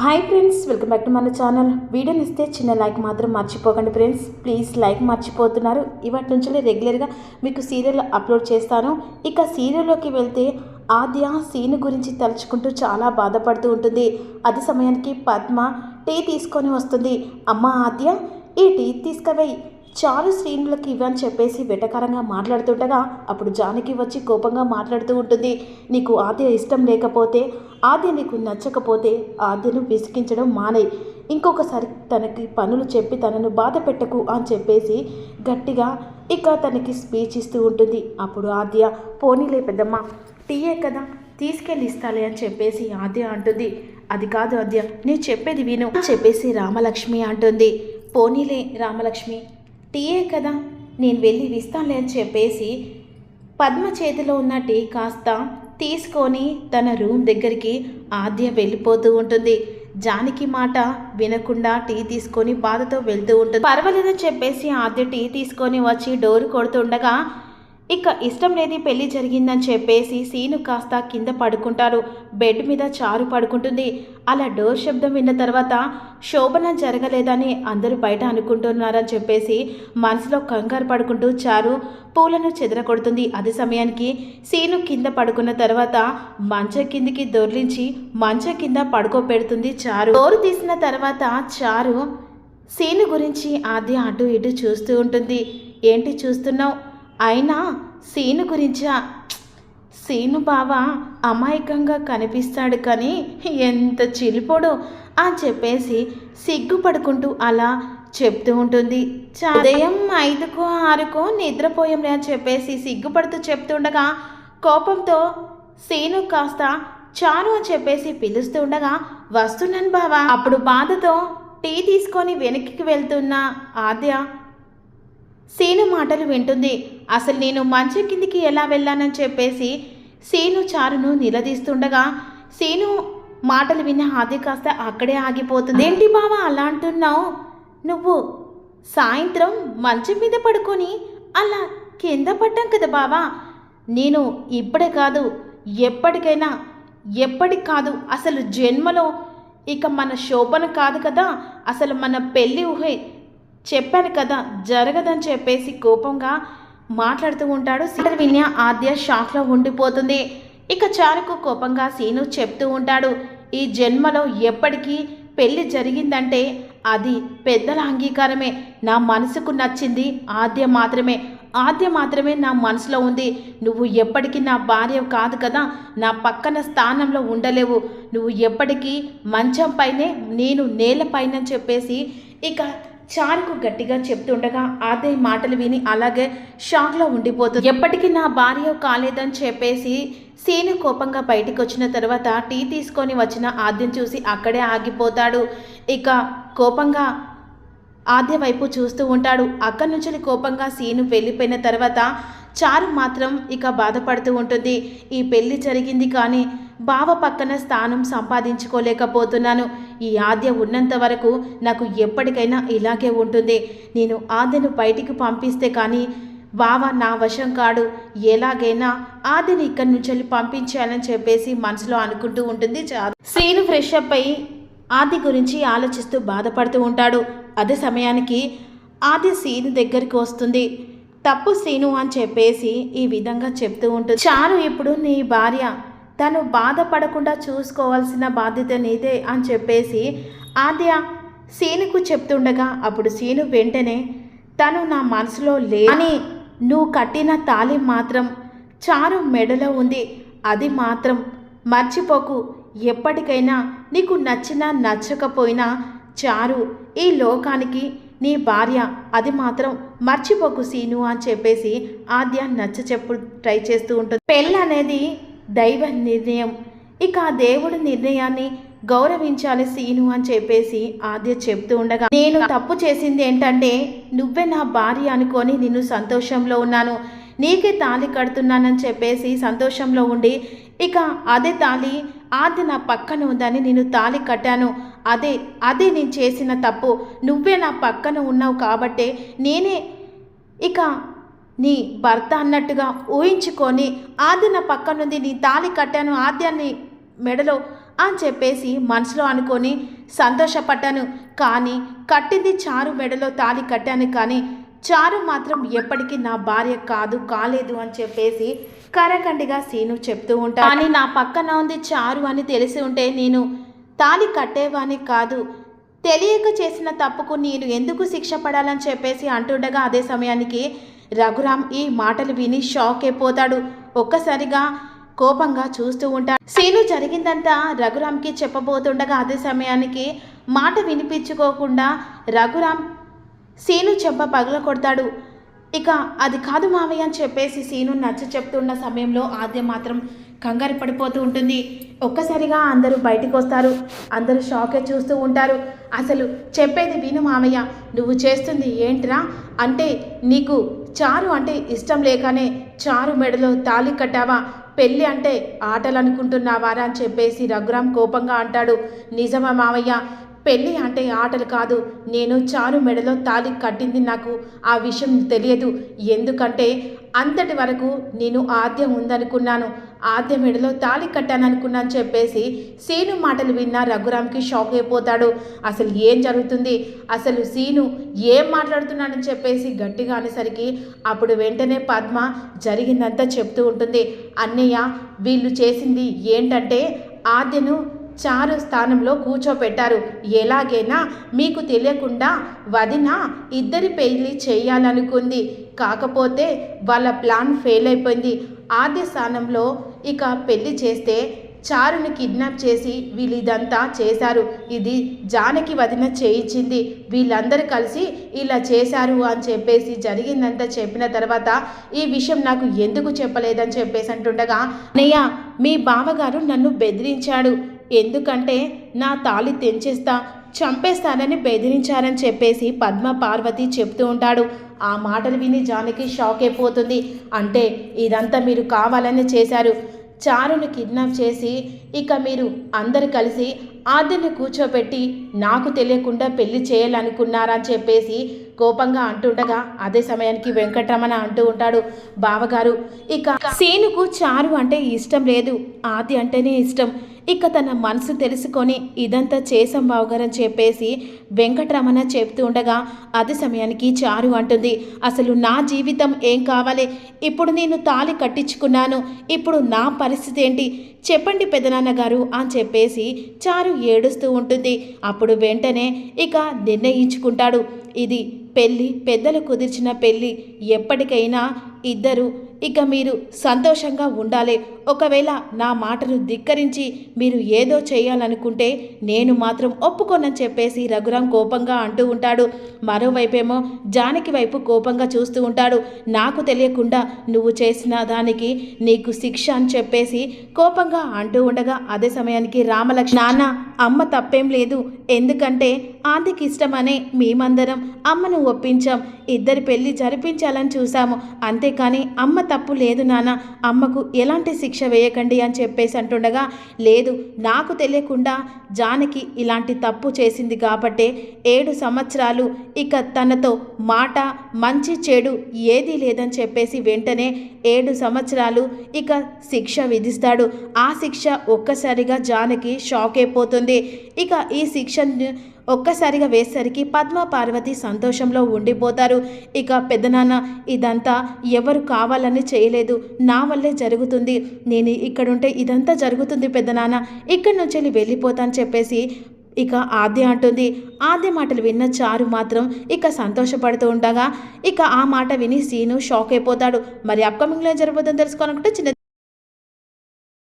Hi friends welcome back to మన channel వీడియోని ఇస్తే చిన్న లైక్ మాత్రం మర్చిపోకండి ఫ్రెండ్స్ ప్లీజ్ లైక్ మర్చిపోతున్నారు. ఇవాటి నుంచి రెగ్యులర్గా మీకు సీరియల్ అప్లోడ్ చేస్తాను. ఇక సీరియల్లోకి వెళ్తే ఆద్య సీను గురించి తలుచుకుంటూ చాలా బాధపడుతూ ఉంటుంది. అదే సమయానికి పద్మ టీ తీసుకొని వస్తుంది. అమ్మ ఆద్య ఈ టీ తీసుకువెయ్యి చాలు శ్రీనులకి ఇవ్వని చెప్పేసి వెటకరంగా మాట్లాడుతుండగా అప్పుడు జానకి వచ్చి కోపంగా మాట్లాడుతూ ఉంటుంది. నీకు ఆద్య ఇష్టం లేకపోతే ఆద్య నీకు నచ్చకపోతే ఆద్యను విసిగించడం మానే. ఇంకొకసారి తనకి పనులు చెప్పి తనను బాధ పెట్టకు అని చెప్పేసి గట్టిగా ఇక తనకి స్పీచ్ ఇస్తూ ఉంటుంది. అప్పుడు ఆద్య పోనీలే పెద్దమ్మ టీయే కదా తీసుకెళ్ళి ఇస్తాలే అని చెప్పేసి ఆద్య అంటుంది. అది కాదు ఆద్య నేను చెప్పేది విను అని చెప్పేసి రామలక్ష్మి అంటుంది. పోనీలే రామలక్ష్మి టీయే కదా. నేను వెళ్ళి ఇస్తానులే అని చెప్పేసి పద్మ చేతిలో ఉన్న టీ కాస్త తీసుకొని తన రూమ్ దగ్గరికి ఆద్య వెళ్ళిపోతూ ఉంటుంది. జానికి మాట వినకుండా టీ తీసుకొని బాధతో వెళ్తూ ఉంటుంది. పర్వాలేదని చెప్పేసి ఆద్య టీ తీసుకొని వచ్చి డోర్ కొడుతుండగా ఇక ఇష్టం లేని పెళ్ళి జరిగిందని చెప్పేసి సీను కాస్త కింద పడుకుంటారు. బెడ్ మీద చారు పడుకుంటుంది. అలా డోర్ శబ్దం విన్న తర్వాత శోభన జరగలేదని అందరూ బయట అనుకుంటున్నారని చెప్పేసి మనసులో కంగారు పడుకుంటూ చారు పూలను చెదరకొడుతుంది అదే సమయానికి సీను కింద పడుకున్న తర్వాత మంచం కిందికి దొర్లించి మంచం కింద పడుకోబెడుతుంది చారు. డోరు తీసిన తర్వాత చారు సీను గురించి ఆద్య అటు ఇటు చూస్తూ ఉంటుంది. ఏంటి చూస్తున్నావు? అయినా సీను గురించా సీను బావ అమాయకంగా కనిపిస్తాడు కానీ ఎంత చిలిపోడు అని చెప్పేసి సిగ్గుపడుకుంటూ అలా చెప్తూ ఉంటుంది. ఉదయం ఐదుకో ఆరుకో నిద్రపోయంలే అని చెప్పేసి సిగ్గుపడుతూ చెప్తుండగా కోపంతో సీను కాస్త చాను అని చెప్పేసి పిలుస్తూ ఉండగా వస్తున్నాను బావా. అప్పుడు బాధతో టీ తీసుకొని వెనక్కి వెళ్తున్న ఆద్య సీను మాటలు వింటుంది. అసలు నేను మంచం కిందికి ఎలా వెళ్ళానని చెప్పేసి సీను చారును నిలదీస్తుండగా సీను మాటలు విన్న ఆది కాస్త అక్కడే ఆగిపోతుంది. ఏంటి బావా అలా అంటున్నావు? నువ్వు సాయంత్రం మంచం మీద పడుకొని అలా కింద పడ్డాం కదా బావా. నేను ఇప్పుడే కాదు ఎప్పటికైనా ఎప్పటికి కాదు అసలు జన్మలో ఇక మన శోభన కాదు కదా. అసలు మన పెళ్ళి ఊహే చెప్పాను కదా జరగదని చెప్పేసి కోపంగా మాట్లాడుతూ ఉంటాడు. సీత విన్య ఆద్య షాక్లో ఉండిపోతుంది. ఇక చారుకు కోపంగా సీను చెప్తూ ఉంటాడు ఈ జన్మలో ఎప్పటికీ పెళ్ళి జరిగిందంటే అది పెద్దల అంగీకారమే. నా మనసుకు నచ్చింది ఆద్య మాత్రమే. ఆద్య మాత్రమే నా మనసులో ఉంది. నువ్వు ఎప్పటికీ నా భార్య కాదు కదా. నా పక్కన స్థానంలో ఉండలేవు. నువ్వు ఎప్పటికీ మంచం పైనే నేను నేలపైన చెప్పేసి ఇక చారుకు గట్టిగా చెప్తుండగా ఆదే మాటలు విని అలాగే షాక్లో ఉండిపోతుంది. ఎప్పటికీ నా భార్య కాలేదని చెప్పేసి సీను కోపంగా బయటికి వచ్చిన తర్వాత టీ తీసుకొని వచ్చిన ఆద్యం చూసి అక్కడే ఆగిపోతాడు. ఇక కోపంగా ఆద్య వైపు చూస్తూ ఉంటాడు. అక్కడి నుంచి కోపంగా సీను వెళ్ళిపోయిన తర్వాత చారు మాత్రం ఇక బాధపడుతూ ఉంటుంది. ఈ పెళ్ళి జరిగింది కానీ బావ పక్కన స్థానం సంపాదించుకోలేకపోతున్నాను. ఈ ఆద్య ఉన్నంత వరకు నాకు ఎప్పటికైనా ఇలాగే ఉంటుంది. నేను ఆద్యను బయటికి పంపిస్తే కానీ బావ నా వశం కాడు. ఎలాగైనా ఆదిని ఇక్కడి నుంచి వెళ్ళి పంపించాలని చెప్పేసి మనసులో అనుకుంటూ ఉంటుంది. చారు శ్రీను ఫ్రెష్ అప్ అయి ఆది గురించి ఆలోచిస్తూ బాధపడుతూ ఉంటాడు. అదే సమయానికి ఆది సీను దగ్గరికి వస్తుంది. తప్పు సీను అని చెప్పేసి ఈ విధంగా చెప్తూ ఉంటుంది. చారు ఇప్పుడు నీ భార్య తను బాధపడకుండా చూసుకోవాల్సిన బాధ్యత నీదే అని చెప్పేసి ఆద్య సీనుకు చెప్తుండగా అప్పుడు సీను వెంటనే తను నా మనసులో లే అని నువ్వు కట్టిన తాలి మాత్రం చారు మెడలో ఉంది అది మాత్రం మర్చిపోకు. ఎప్పటికైనా నీకు నచ్చినా నచ్చకపోయినా చారు ఈ లోకానికి నీ భార్య అది మాత్రం మర్చిపోకు సీను అని చెప్పేసి ఆద్య నచ్చ చెప్పు ట్రై చేస్తూ ఉంటుంది. పెళ్ళి అనేది దైవ నిర్ణయం. ఇక ఆ దేవుడి నిర్ణయాన్ని గౌరవించాలి సీను అని చెప్పేసి ఆద్య చెప్తూ ఉండగా నేను తప్పు చేసింది ఏంటంటే నువ్వే నా భార్య అనుకొని నిన్ను సంతోషంలో ఉన్నాను. నీకే తాళి కడుతున్నానని చెప్పేసి సంతోషంలో ఉండి ఇక అదే తాళి ఆది నా పక్కన ఉందని నేను తాళి కట్టాను. అదే అదే నేను చేసిన తప్పు. నువ్వే నా పక్కన ఉన్నావు కాబట్టే నేనే ఇక నీ భర్త అన్నట్టుగా ఊహించుకొని ఆద్యన నా పక్కనుంది నీ తాళి కట్టాను ఆద్యాన్ని మెడలో అని చెప్పేసి మనసులో అనుకొని సంతోషపడ్డాను. కానీ కట్టింది చారు మెడలో తాళి కట్టాను కానీ చారు మాత్రం ఎప్పటికీ నా భార్య కాదు కాలేదు అని చెప్పేసి కరకండిగా సీను చెప్తూ ఉంటా కానీ నా పక్కన ఉంది చారు అని తెలిసి ఉంటే నేను తాళి కట్టేవాని కాదు. తెలియక చేసిన తప్పుకు నేను ఎందుకు శిక్ష పడాలని చెప్పేసి అంటుండగా అదే సమయానికి రఘురామ్ ఈ మాటలు విని షాక్ అయిపోతాడు. ఒక్కసారిగా కోపంగా చూస్తూ ఉంటాడు. సీను జరిగిందంతా రఘురామ్కి చెప్పబోతుండగా అదే సమయానికి మాట వినిపించుకోకుండా రఘురామ్ సీను చెంప పగల కొడతాడు. ఇక అది కాదు మామయ్య అని చెప్పేసి సీను నచ్చ చెప్తున్న సమయంలో ఆద్య మాత్రం కంగారు పడిపోతూ ఉంటుంది. ఒక్కసారిగా అందరూ బయటికి వస్తారు. అందరూ షాకే చూస్తూ ఉంటారు. అసలు చెప్పేది విను మామయ్య. నువ్వు చేస్తుంది ఏంట్రా? అంటే నీకు చారు అంటే ఇష్టం లేకనే చారు మెడలో తాళి కట్టావా? పెళ్ళి అంటే ఆటలు అనుకుంటున్నావారా అని చెప్పేసి రఘురామ్ కోపంగా అంటాడు. నిజమా మామయ్య? పెళ్ళి అంటే ఆటలు కాదు. నేను చారు మెడలో తాలి కట్టింది నాకు. ఆ విషయం తెలియదు. ఎందుకంటే అంతటి వరకు నేను ఆద్య ఉందనుకున్నాను. ఆద్య మెడలో తాళి కట్టాననుకున్నాను చెప్పేసి సీను మాటలు విన్న రఘురామ్కి షాక్ అయిపోతాడు. అసలు ఏం జరుగుతుంది? అసలు సీను ఏం మాట్లాడుతున్నాడని చెప్పేసి గట్టిగా అనేసరికి అప్పుడు వెంటనే పద్మ జరిగిందంతా చెప్తూ ఉంటుంది. అన్నయ్య వీళ్ళు చేసింది ఏంటంటే ఆద్యను చారు స్థానంలో కూర్చోపెట్టారు. ఎలాగైనా మీకు తెలియకుండా వదిన ఇద్దరి పెళ్ళి చేయాలనుకుంది. కాకపోతే వాళ్ళ ప్లాన్ ఫెయిల్ అయిపోయింది. ఆద్య స్థానంలో ఇక పెళ్ళి చేస్తే చారుని కిడ్నాప్ చేసి వీళ్ళు ఇదంతా చేశారు. ఇది జానకి వదిన చేయించింది. వీళ్ళందరూ కలిసి ఇలా చేశారు అని చెప్పేసి జరిగిందంతా చెప్పిన తర్వాత ఈ విషయం నాకు ఎందుకు చెప్పలేదని చెప్పేసి అంటుండగా అన్నయ్య మీ బావగారు నన్ను బెదిరించాడు. ఎందుకంటే నా తాళి తెంచేస్తా చంపేస్తానని బెదిరించారని చెప్పేసి పద్మ పార్వతి చెప్తూ ఉంటాడు. ఆ మాటలు విని జానకి షాక్ అయిపోతుంది. అంటే ఇదంతా మీరు కావాలని చేశారు. చారును కిడ్నాప్ చేసి ఇక మీరు అందరు కలిసి ఆద్యని కూర్చోబెట్టి నాకు తెలియకుండా పెళ్ళి చేయాలనుకున్నారని చెప్పేసి కోపంగా అంటుండగా అదే సమయానికి వెంకటరమణ అంటూ ఉంటాడు. బావగారు ఇక సీనుకు చారు అంటే ఇష్టం లేదు. ఆది అంటేనే ఇష్టం. ఇక తన మనసు తెలుసుకొని ఇదంతా చేసాం బావగారని చెప్పేసి వెంకటరమణ చెప్తూ ఉండగా అదే సమయానికి చారు అంటుంది. అసలు నా జీవితం ఏం కావాలి? ఇప్పుడు నేను తాళి కట్టించుకున్నాను. ఇప్పుడు నా పరిస్థితి ఏంటి? చెప్పండి పెదనాన్న గారు అని చెప్పేసి చారు ఏడుస్తూ ఉంటుంది. అప్పుడు వెంటనే ఇక నిర్ణయించుకుంటాడు. ఇది పెళ్ళి పెద్దలు కుదిర్చిన పెళ్ళి. ఎప్పటికైనా ఇద్దరు ఇక మీరు సంతోషంగా ఉండాలి. ఒకవేళ నా మాటను ధిక్కరించి మీరు ఏదో చేయాలనుకుంటే నేను మాత్రం ఒప్పుకోనని చెప్పేసి రఘురాం కోపంగా అంటూ ఉంటాడు. మరోవైపేమో జానకి వైపు కోపంగా చూస్తూ ఉంటాడు. నాకు తెలియకుండా నువ్వు చేసిన దానికి నీకు శిక్ష అని చెప్పేసి కోపంగా అంటూ ఉండగా అదే సమయానికి రామలక్ష్మి నాన్న అమ్మ తప్పేం లేదు. ఎందుకంటే ఆంటీకి ఇష్టమనే మేమందరం అమ్మను ఒప్పించాం. ఇద్దరి పెళ్ళి జరిపించాలని చూసాము అంతేకాని అమ్మ తప్పు లేదు నాన్న. అమ్మకు ఎలాంటి శిక్ష శిక్ష వేయకండి అని చెప్పేసి అంటుండగా లేదు నాకు తెలియకుండా జానకి ఇలాంటి తప్పు చేసింది కాబట్టే ఏడు సంవత్సరాలు ఇక తనతో మాట మంచి చెడు ఏదీ లేదని చెప్పేసి వెంటనే ఏడు సంవత్సరాలు ఇక శిక్ష విధిస్తాడు. ఆ శిక్ష ఒక్కసారిగా జానకి షాక్ అయిపోతుంది. ఇక ఈ శిక్షను ఒక్కసారిగా వేసరికి పద్మ పార్వతి సంతోషంలో ఉండిపోతారు. ఇక పెద్దనాన్న ఇదంతా ఎవరు కావాలని చేయలేదు. నా వల్లే జరుగుతుంది. నేను ఇక్కడుంటే ఇదంతా జరుగుతుంది పెద్దనాన్న. ఇక్కడి నుంచి వెళ్ళిపోతాను చెప్పేసి ఇక ఆద్య అంటుంది. ఆద్య మాటలు విన్న చారు మాత్రం ఇక సంతోషపడుతూ ఉండగా ఇక ఆ మాట విని సీను షాక్ అయిపోతాడు. మరి అప్కమింగ్లో ఏం తెలుసుకోవాలనుకుంటే చిన్న